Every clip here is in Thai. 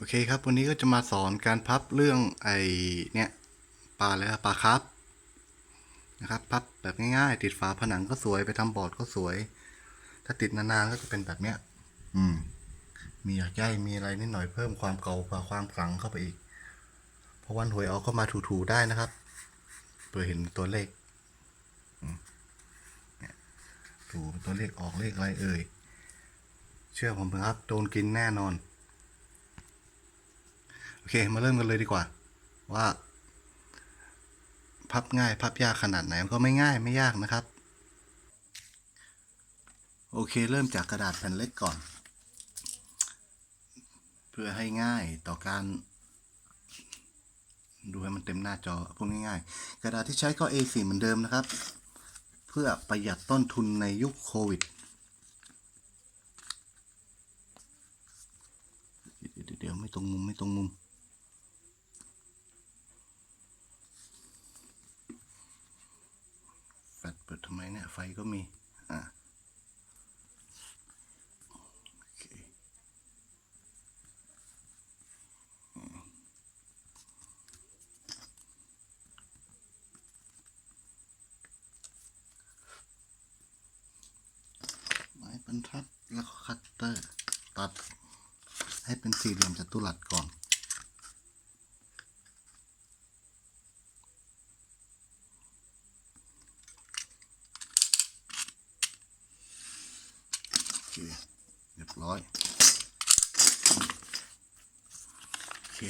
โอเคครับ วันนี้ก็จะมาสอนการพับเรื่องไอ้เนี่ยปลาแล้วปลาครับนะครับพับแบบง่ายๆ ติดฝาผนังก็สวยไปทำบอร์ดก็สวย ถ้าติดนานๆก็จะเป็นแบบเนี้ยอืม มีหยากใยมีอะไรนิดหน่อยเพิ่มความเก่าความขลังเข้าไปอีก เพอวันหวยออกก็มาถูๆได้นะครับเพื่อเห็นตัวเลขถูตัวเลขออกเลขอะไรเอ่ยเชื่อผมเถอะครับโดนกินแน่นอน เค มาเริ่มกันเลยดีกว่า ว่า พับง่ายพับยากขนาดไหนมันก็ไม่ง่ายไม่ยากนะครับ โอเค เริ่มจากกระดาษแผ่นเล็กก่อน เพื่อให้ง่ายต่อการดูให้มันเต็มหน้าจอพูดง่ายๆ กระดาษที่ใช้ก็ A4 เหมือนเดิมนะครับ เพื่อประหยัดต้นทุนในยุคโควิด เดี๋ยวเดี๋ยวไม่ตรงมุมไม่ตรงมุม แฟลชเปิดทำไมเนี่ย ไฟก็มี อะโอเคอืมไม้บรรทัดแล้วก็คัตเตอร์ ตัดให้เป็นสี่เหลี่ยมจัตุรัสก่อน โอเค เรียบร้อย โอเค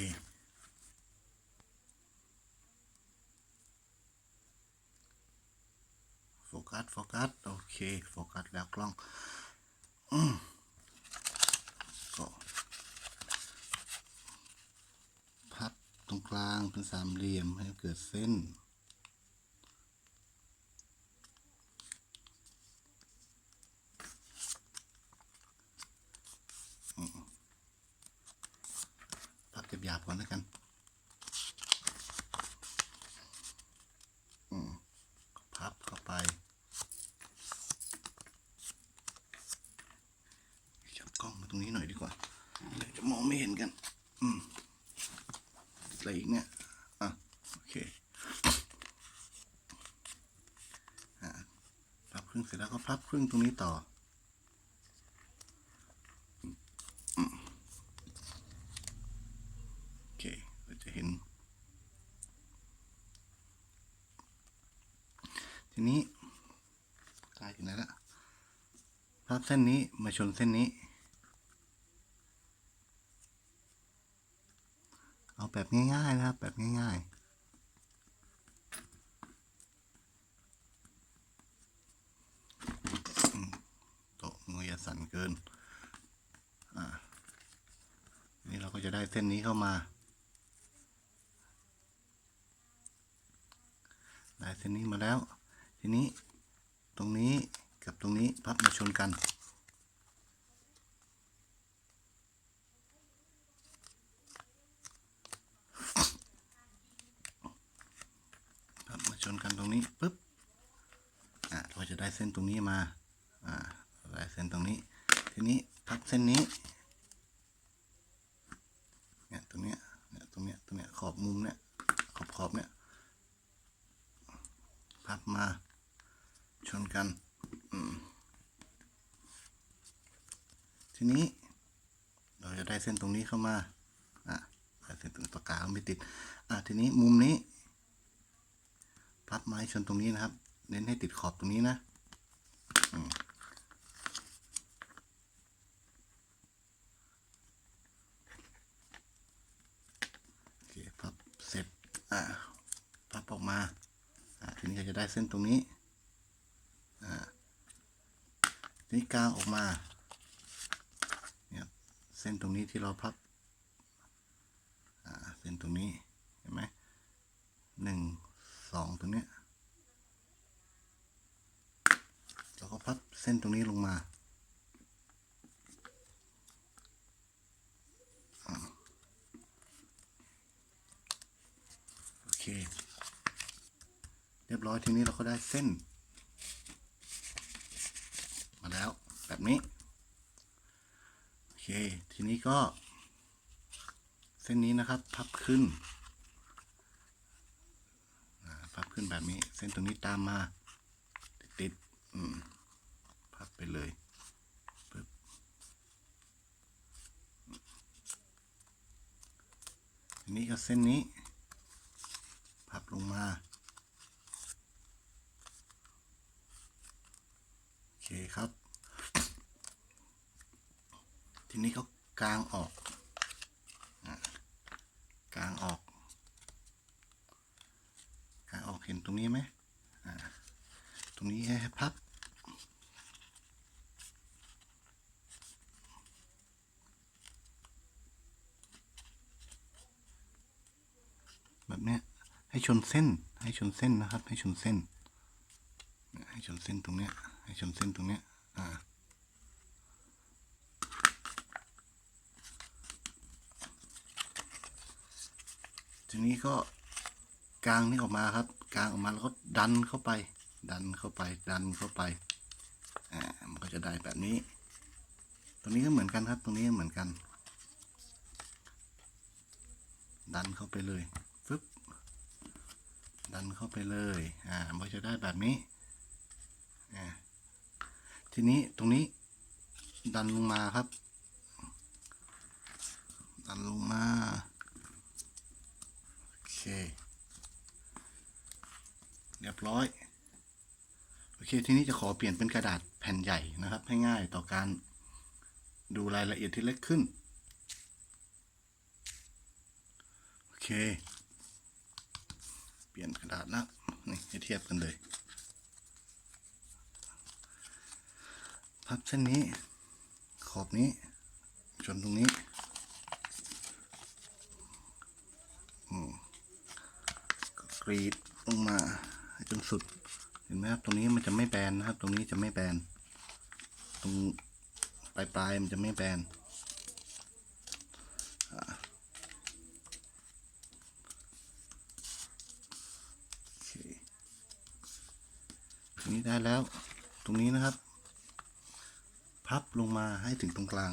โฟ กัส โฟกัส โอเค โฟกัสแล้วกล้องอก็พับตรงกลางเป็นสามเหลี่ยมให้เกิดเส้น พับหยาบๆก่อนแล้วกัน อืมพับเข้าไปจับกล้องมา ตรงนี้หน่อยดีกว่าเดี๋ยวจะมองไม่เห็นกัน อืมอะไรอีกเนี่ย อะ โอเคอะพับครึ่งเสร็จแล้วก็พับครึ่งตรงนี้ต่อโอเคเราจะเห็น ทีนี้กลายถึงไหนละพับเส้นนี้มาชนเส้นนี้ เอา แบบง่ายๆนะครับ แบบง่ายๆโต๊ะมืออย่าสั่นเกิน อ่า นี่เราก็จะได้เส้นนี้เข้ามา ได้เส้นนี้มาแล้ว ทีนี้ตรงนี้กับตรงนี้พับมาชนกัน พับมา ชนกันตรงนี้ปุ๊บอะเราจะได้เส้นตรงนี้มาอ่าได้เส้นตรงนี้ ทีนี้พับเส้นนี้เนี่ยตรงเนี้ยเนี่ยตรงเนี้ยตรงเนี้ยขอบมุมเนี่ยขอบขอบเนี่ยพับมาชนกันอืมทีนี้ เราจะได้เส้นตรงนี้เข้ามาอะเส้นตรงปากกาไม่ติดอะทีนี้มุมนี้ พับไม้ชนตรงนี้นะครับ เน้นให้ติดขอบตรงนี้นะอืมโอเคพับเสร็จอ่าพับออกมาอ่าทีนี้เราจะได้เส้นตรงนี้อ่าทีนี้กางออกมาเนี่ยเส้นตรงนี้ที่เราพับอ่าเส้นตรงนี้ เห็นไหม หนึ่ง สองตรงเนี้ยเราก็พับเส้น ตรงนี้ลงมาโอเค เรียบร้อยทีนี้เราก็ได้เส้น มาแล้วแบบนี้ โอเค ทีนี้ก็ เส้นนี้นะครับ พับขึ้นพับขึ้นแบบนี้ เส้นตรงนี้ตามมา ติดๆอืม ไปเลยปึ๊บทีนี้ก็เส้นนี้ พับลงมาโอเคครับ ทีนี้ก็กางออกอะกางออกกางออกเห็นตรงนี้ไหมตรงนี้ให้พับ แบบเนี้ยให้ช นเส้น ให้ชนเส้นนะครับ ให้ชนเส้น ให้ชนเส้นตรงเนี้ย ให้ชนเส้นตรงเนี้ย อ่า ทีนี้ก็กางนี่ออกมาครับกางออกมาแล้วก็ดันเข้าไป ดันเข้าไป ดันเข้าไป อ่า มันก็จะได้แบบนี้ ตรงนี้ก็เหมือนกันครับ ตรงนี้เหมือนกัน ดันเข้าไปเลย ดันเข้าไปเลย อ่ามันจะได้แบบนี้ อ่า ทีนี้ตรงนี้ดันลงมาครับ ดันลงมา โอเค เรียบร้อย โอเค ทีนี้จะขอเปลี่ยนเป็นกระดาษแผ่นใหญ่นะครับ ให้ง่ายต่อการดูรายละเอียดที่เล็กขึ้น โอเค เปลี่ยนกระดาษนะนี่ให้เทียบกันเลย พับเส้นนี้ ขอบนี้จนตรงนี้ก็กรีดลงมาจนสุด เห็นไหมครับ ตรงนี้มันจะไม่แบนนะครับ ตรงนี้จะไม่แบน ตรงปลายปลายมันจะไม่แบนอะโอเคที นี้ได้แล้ว ตรงนี้นะครับ พับลงมาให้ถึงตรงกลาง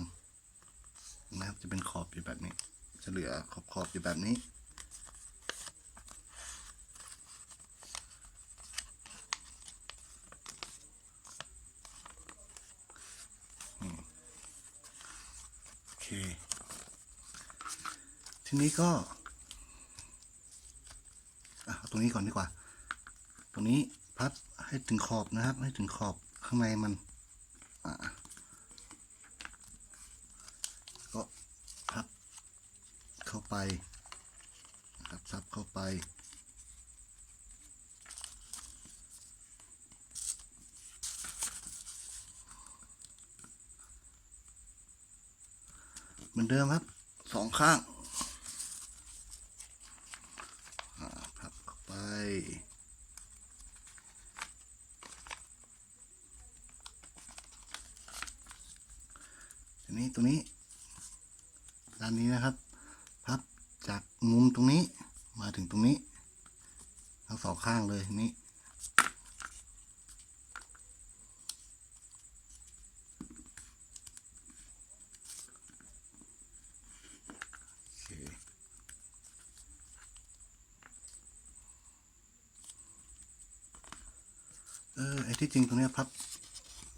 นะครับจะเป็นขอบอยู่แบบนี้ จะเหลือขอบขอบๆอยู่แบบนี้ โอเค ทีนี้ก็อะเอาตรงนี้ก่อนดีกว่า ตรงนี้ พับให้ถึงขอบนะครับ ให้ถึงขอบข้างในมันก็พับเข้าไปครับซับเข้าไปเหมือนเดิมครับสองข้างพับเข้าไป ทีนี้ตรงนี้ด้านนี้นะครับ พับจากมุมตรงนี้มาถึงตรงนี้ทั้งสองข้างเลยนี่โอเคเออไอ้ที่จริงตรงเนี้ยพับ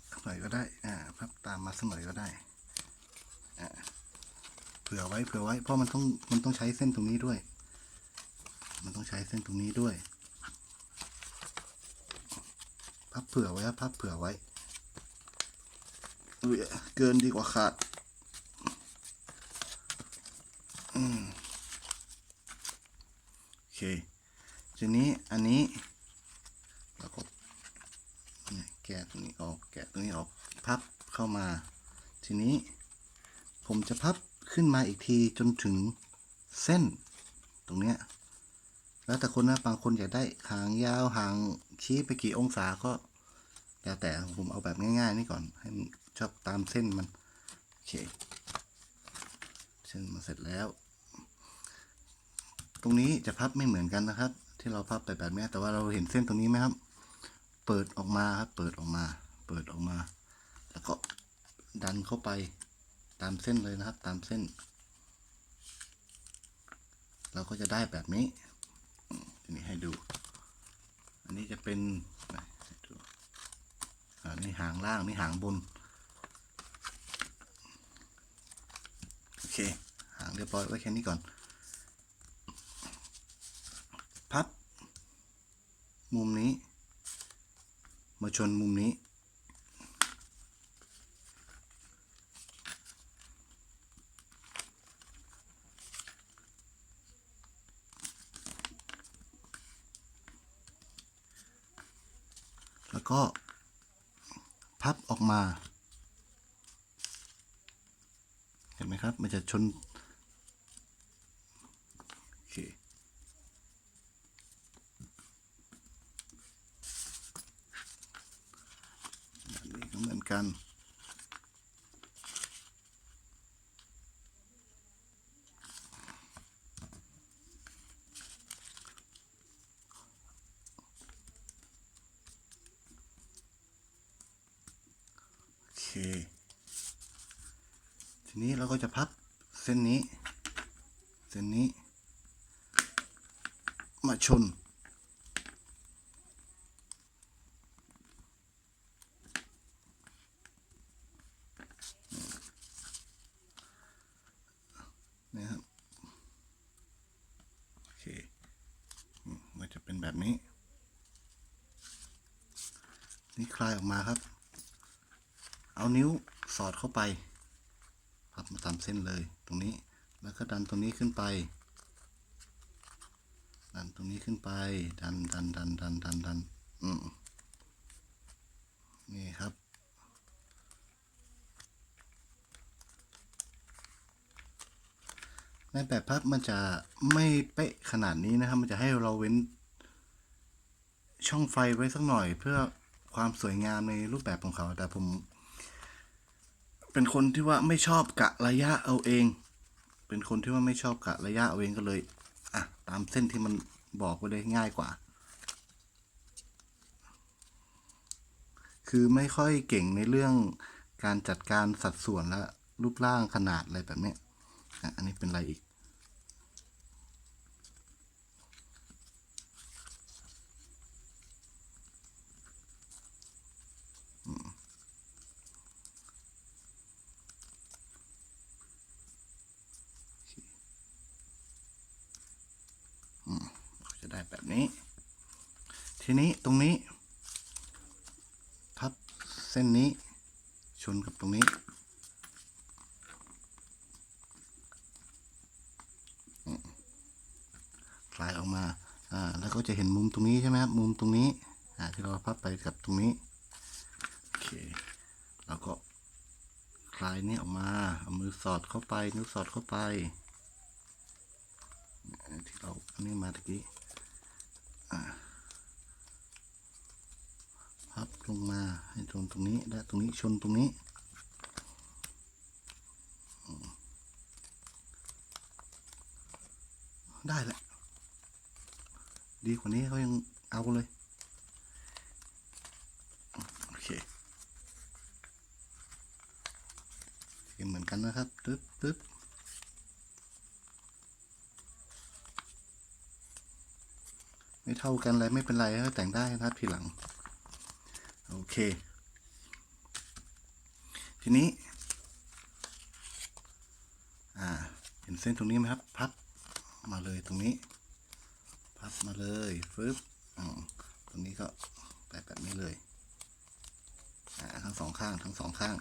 สักหน่อยก็ได้ อ่า พับตามมาสักหน่อยก็ได้ เผื่อไว้เผื่อไว้ เพราะมันต้องมันต้องใช้เส้นตรงนี้ด้วย มันต้องใช้เส้นตรงนี้ด้วย พับเผื่อไว้พับเผื่อไว้อุ้ยเกินดีกว่าขาดอืมโอเคทีนี้อันนี้เราก็แกะตรงนี้ออก แกะตรงนี้ออก พับเข้ามา ทีนี้ ผมจะพับขึ้นมาอีกทีจนถึงเส้นตรงเนี้ยแล้วแต่คนนะบางคนอยากได้หางยาวหางชี้ไปกี่องศาก็แล้วแต่ผมเอาแบบง่ายๆนี่ก่อนให้มันชอบตามเส้นมันโอเคเส้นมาเสร็จแล้ว ตรงนี้จะพับไม่เหมือนกันนะครับ ที่เราพับไปแบบนี้แต่ว่าเราเห็นเส้นตรงนี้ไหมครับ เปิดออกมาครับเปิดออกมา เปิดออกมา แล้วก็ดันเข้าไป ตามเส้นเลยนะครับ ตามเส้น เราก็จะได้แบบนี้ทีนี้ให้ดู อันนี้จะเป็นอันนี้หางล่างนี่หางบนโอเคหางเรียบร้อยไว้แค่นี้ก่อน พับ มุมนี้ มาชนมุมนี้ ก็พับออกมา เห็นไหมครับ มันจะชน โอเค อันนี้ก็เหมือนกัน โอเค ทีนี้เรา ก็จะพับเส้นนี้ เส้นนี้ มาชน นะครับโอเคมันจะเป็นแบบนี้ นี่คลายออกมาครับ เอานิ้วสอดเข้าไป มาตามเส้นเลยตรงนี้ แล้วก็ดันตรงนี้ขึ้นไป ดันตรงนี้ขึ้นไป ดันดันดันดันดันดันอืมนี่ครับ ในแบบพับมันจะไม่เป๊ะขนาดนี้นะครับ มันจะให้เราเว้นช่องไฟไว้สักหน่อยเพื่อความสวยงามในรูปแบบของเขา แต่ผม เป็นคนที่ว่าไม่ชอบกะระยะเอาเอง เป็นคนที่ว่าไม่ชอบกะระยะเอาเองก็เลยอะตามเส้นที่มันบอกไว้เลยง่ายกว่า คือไม่ค่อยเก่งในเรื่องการจัดการสัดส่วนและรูปร่างขนาดอะไรแบบนี้อะอันนี้เป็นอะไรอีก แบบนี้ ทีนี้ตรงนี้พับเส้นนี้ชนกับตรงนี้ คลายออกมาอ่าแล้วก็จะเห็นมุมตรงนี้ใช่ไหมครับ มุมตรงนี้อ่าที่เราพับไปกับตรงนี้ โอเค แล้วก็คลายนี่ออกมา เอามือสอดเข้าไป นิ้วสอดเข้าไปที่เราอันนี้มาตะกี้ พับลงมาให้ตรงตรงนี้และตรงนี้ชนตรงนี้ได้แหละดีกว่านี้เขายังเอาเลย โอเคเหมือนกันนะครับตึ๊บตึ๊บ ไม่เท่ากันอะไรไม่เป็นไรก็แต่งได้นะครับทีหลัง โอเค ทีนี้ อ่า เห็นเส้นตรงนี้ไหมครับ พับมาเลยตรงนี้ พับมาเลยฟึบตรงนี้ก็ไปะแบบนี้เลย อ่า ทั้งสองข้าง ทั้งสองข้าง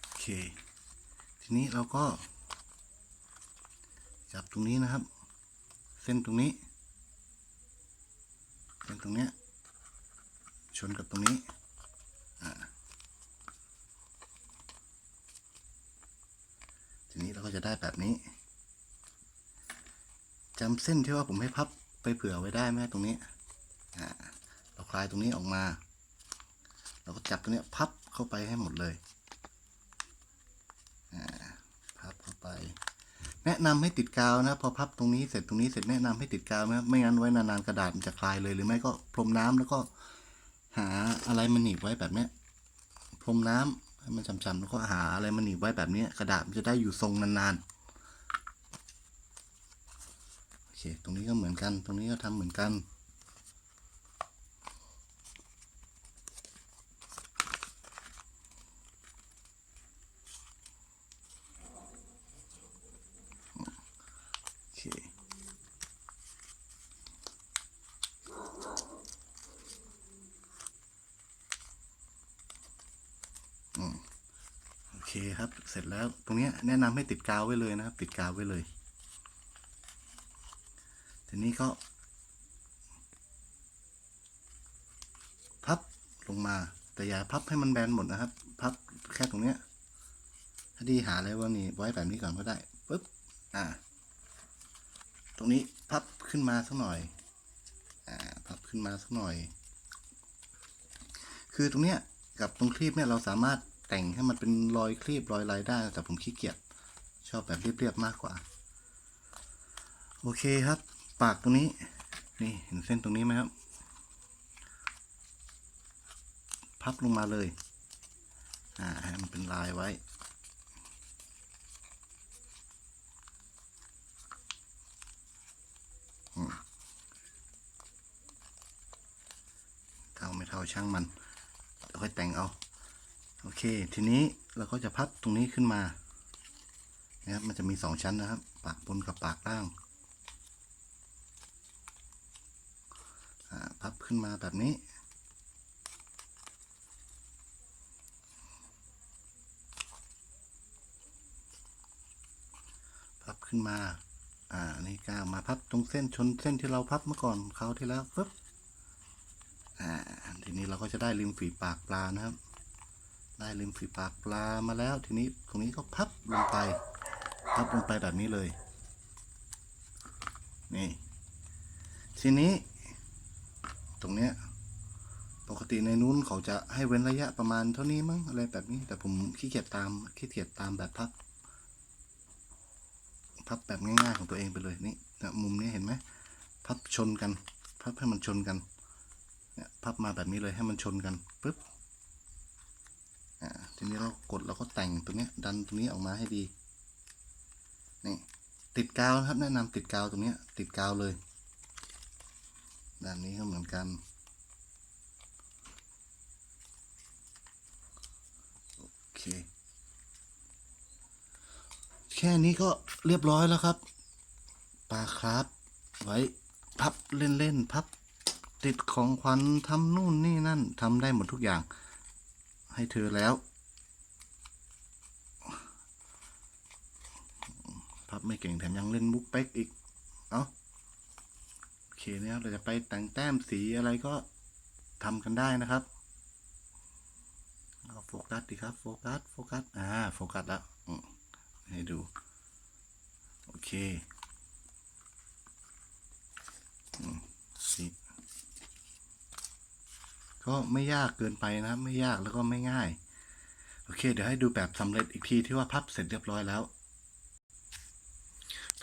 โอเค ทีนี้เราก็ จับตรงนี้นะครับ เส้นตรงนี้ เส้นตรงเนี้ยชนกับตรงนี้ทีนี้เราก็จะได้แบบนี้จำเส้นที่ว่าผมให้พับไปเผื่อไว้ได้ไหมตรงนี้เราคลายตรงนี้ออกมา เราก็จับตรงนี้พับเข้าไปให้หมดเลย พับเข้าไป แนะนำให้ติดกาวนะ พอพับตรงนี้เสร็จตรงนี้เสร็จแนะนำให้ติดกาวนะไม่งั้นไว้นานๆกระดาษมันจะคลายเลยหรือไม่ก็พรมน้ำแล้วก็หาอะไรมาหนีบไว้แบบเนี้ยพรมน้ำให้มันฉ่ำๆแล้วก็หาอะไรมาหนีบไว้แบบนี้กระดาษมันจะได้อยู่ทรงนานๆโอเค ตรงนี้ก็เหมือนกัน ตรงนี้ก็ทำเหมือนกัน โอเค โอเคครับ เสร็จแล้ว ตรงเนี้ย แนะนำให้ติดกาวไว้เลยนะครับ ติดกาวไว้เลย ทีนี้ก็ พับลงมา แต่อย่าพับให้มันแบนหมดนะครับ พับแค่ตรงเนี้ยถ้าดีหาอะไรว่านี่ไว้แบบนี้ก่อนก็ได้ปุ๊บอ่า ตรงนี้พับขึ้นมาสักหน่อย อ่า พับขึ้นมาสักหน่อย คือตรงเนี้ยกับตรงคลีบเนี่ยเราสามารถ แต่งให้มันเป็นรอยคลีบรอยลายได้ แต่ผมขี้เกียจชอบแบบเรียบๆมากกว่า โอเคครับ ปากตรงนี้ นี่เห็นเส้นตรงนี้ไหมครับ พับลงมาเลย อ่าให้มันเป็นลายไว้เท่าไม่เท่าช่างมันเดี๋ยวค่อยแต่งเอา โอเค ทีนี้เราก็จะพับตรงนี้ขึ้นมา นะครับ มันจะมีสองชั้นนะครับ ปากบนกับปากล่างพับขึ้นมาแบบนี้ พับขึ้นมา อ่า นี่ก้าวมาพับตรงเส้นชนเส้นที่เราพับเมื่อก่อนเขาที่แล้วปึ๊บ อ่า ทีนี้เราก็จะได้ริมฝีปากปลานะครับ ได้ริมฝีปากปลามาแล้ว ทีนี้ตรงนี้ก็พับลงไป พับลงไปแบบนี้เลย นี่ ทีนี้ ตรงเนี้ยปกติในนู้นเขาจะให้เว้นระยะประมาณเท่านี้มั้งอะไรแบบนี้แต่ผมขี้เกียจตามขี้เกียจตามแบบพับ พับแบบง่ายๆของตัวเองไปเลยนี่นะมุมนี้เห็นไหมพับชนกัน พับให้มันชนกันเนี่ยพับมาแบบนี้เลยให้มันชนกันปึ๊บ ทีนี้เรากดเราก็แต่งตรงนี้ดันตรงนี้ออกมาให้ดีนี่ติดกาวนะครับ แนะนำติดกาวตรงนี้ติดกาวเลยด้านนี้ก็เหมือนกันโอเคแค่นี้ก็เรียบร้อยแล้วครับปลาครับ ไว้พับเล่นๆพับติดของขวัญทำนู่นนี่นั่นทำได้หมดทุกอย่าง ให้เธอแล้วับ ไม่เก่งแถมยังเล่นมุกเป๊กอีก เอาโอเคนะครับเราจะไปแต่งแต้มสีอะไรก็ทำกันได้นะครับเอาโฟกัสดีครับ โฟกัส โฟกัส อ่า โฟกัสแล้วให้ดู โอเคสีก็ไม่ยากเกินไปนะ ไม่ยากแล้วก็ไม่ง่าย โอเค เดี๋ยวให้ดูแบบสำเร็จอีกทีที่ว่าพับเสร็จเรียบร้อยแล้ว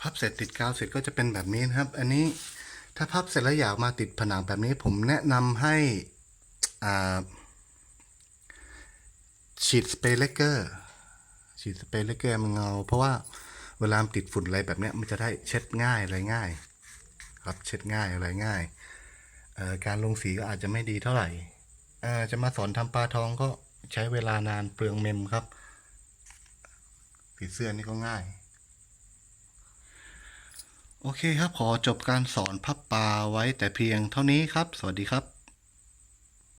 พับเสร็จติดกาวเสร็จก็จะเป็นแบบนี้นะครับ อันนี้ถ้าพับเสร็จแล้วอยากมาติดผนังแบบนี้ ผมแนะนำให้อ่าฉีดสเปรย์เลกเกอร์ฉีดสเปรย์เลกเกอร์มันเงา เพราะว่าเวลามติดฝุ่นอะไรแบบนี้มันจะได้เช็ดง่ายอะไรง่าย ครับเช็ดง่ายอะไรง่ายการลงสีก็อาจจะไม่ดีเท่าไหร่จะมาสอนทำปลาทองก็ใช้เวลานานเปลืองเมมครับผีเสื้อนี่ก็ง่าย โอเคครับขอจบการสอนพับปลาไว้แต่เพียงเท่านี้ครับ สวัสดีครับ